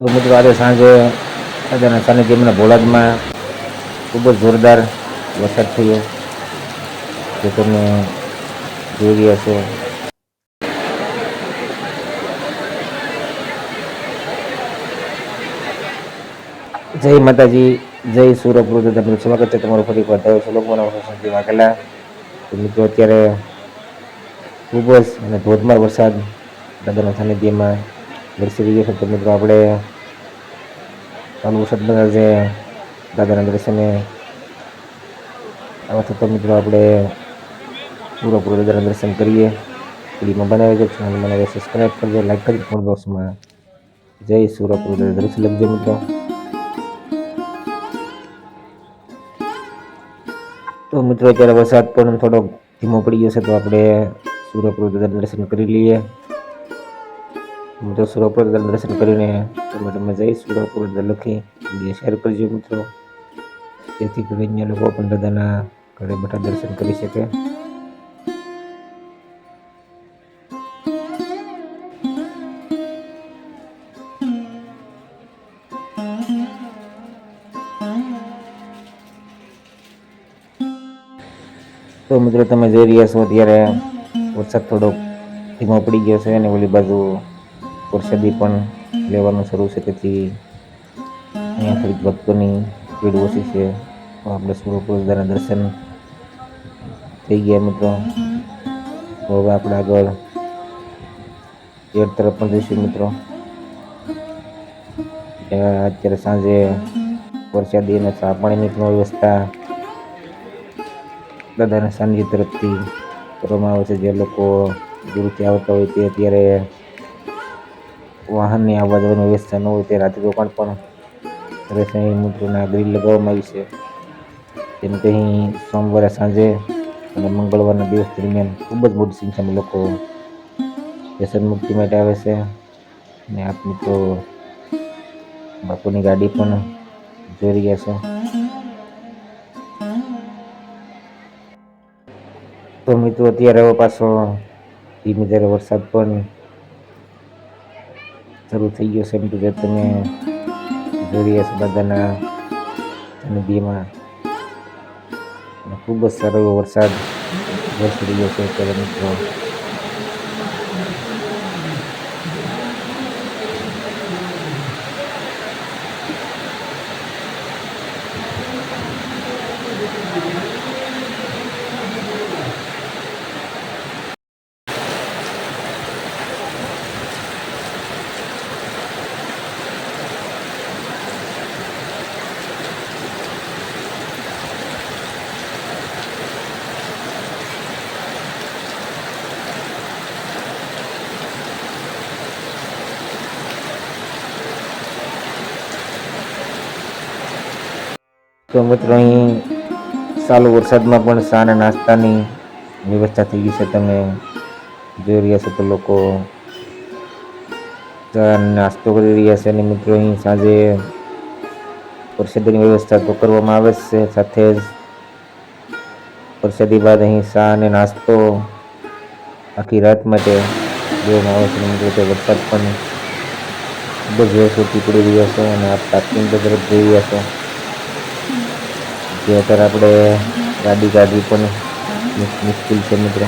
તો આજે સાંજે દાદાના સાનિધ્યમાં ભોલાદમાં ખૂબ જ જોરદાર વરસાદ થયો. જે તમે જોઈ રહ્યા છો. જય માતાજી, જય સુરપુર તમને સ્વાગત છે તમારું ફરી એકવાર થયો છે. લોકમાના સંજય વાઘેલા મિત્રો, અત્યારે ખૂબ જ અને ધોધમાર વરસાદ દાદાના સાનિધ્યમાં વરસી રહ્યો છે તો મિત્રો આપણે ચાલુ વરસાદમાં આજે દાદાના દર્શને આવા થતા મિત્રો આપણે પૂરેપૂરો દાદાના દર્શન કરીએ વિડીયોમાં બનાવી દો ચેનલ બનાવી સબસ્ક્રાઈબ કરજો લાઈક કરજો પણ બોક્સમાં જય સુરપુર દાદા દર્શન લખજો મિત્રો તો મિત્રો અત્યારે વરસાદ પણ થોડો ધીમો પડી ગયો છે તો આપણે સૂર્યપુર દાદાના દર્શન કરી લઈએ સૂર્યપુર દાદાના દર્શન કરીને તમે તમે જઈ સૂર્યપુર દાદા લખી વીડિયો શેર કરજો મિત્રો. જેથી કરીને લોકો પણ દાદાના ઘરે બેઠા દર્શન કરી શકે. તો મિત્રો, તમે જોઈ રહ્યા છો અત્યારે. વરસાદ થોડોક ધીમો પડી ગયો છે અને ઓલી બાજુ વરસાદી પણ લેવાનું શરૂ છે. તેથી અહીંયા થોડીક ભક્તોની ભીડ ઓછી છે. આપણે દાદાના દર્શન થઈ ગયા મિત્રો. હવે આપણે આગળ તેર તરફ પણ જઈશું મિત્રો. ત્યાં અત્યારે સાંજે વરસાદી અને ચા પાણીની પણ વ્યવસ્થા દાદાના સાનિધ્ય તરફથી કરવામાં આવે છે. જે લોકો દૂરથી આવતા હોય તે અત્યારે વાહનની આવવા જવાની વ્યવસ્થા ન હોય તે રાત્રિ રોકાણ પણ છે મિત્રોના ગ્રીલ લગાવવામાં આવી છે. જેમ કે અહીં સોમવારે સાંજે અને મંગળવારના દિવસ દરમિયાન ખૂબ જ મોટી સંખ્યામાં લોકો વ્યસન મુક્તિ માટે આવે છે. અને આપ મિત્રો બાપુની ગાડી પણ જોઈ રહ્યા છે. તો મિત્રો, અત્યારે પાછો ધીમે ધીરે વરસાદ પણ શરૂ થઈ ગયો છે એમ કે તમે જોઈ રહ્યા છો દાદાના નદીમાં. ખૂબ જ સારો એવો વરસાદ વરસી રહ્યો છે અત્યારે મિત્રો. તો મિત્રો અહીં ચાલુ વરસાદમાં પણ ચા અને નાસ્તાની વ્યવસ્થા થઈ ગઈ છે. તમે જોઈ રહ્યા છો તો લોકો ચા અને નાસ્તો કરી રહ્યા છે અને મિત્રો અહીં સાંજે પ્રસાદીની વ્યવસ્થા તો કરવામાં આવે જ છે. સાથે જ પ્રસાદી બાદ અહીં ચા અને નાસ્તો આખી રાત માટે દેવામાં આવે છે. અને મિત્રો તે વરસાદ પણ ખૂબ જ જોરશોરથી પડી રહ્યો છે અને આપ પાર્કિંગ તરફ જઈ રહ્યા છો. જે અત્યારે આપણે ગાડી કાઢવી પણ મુશ્કેલ છે મિત્રો.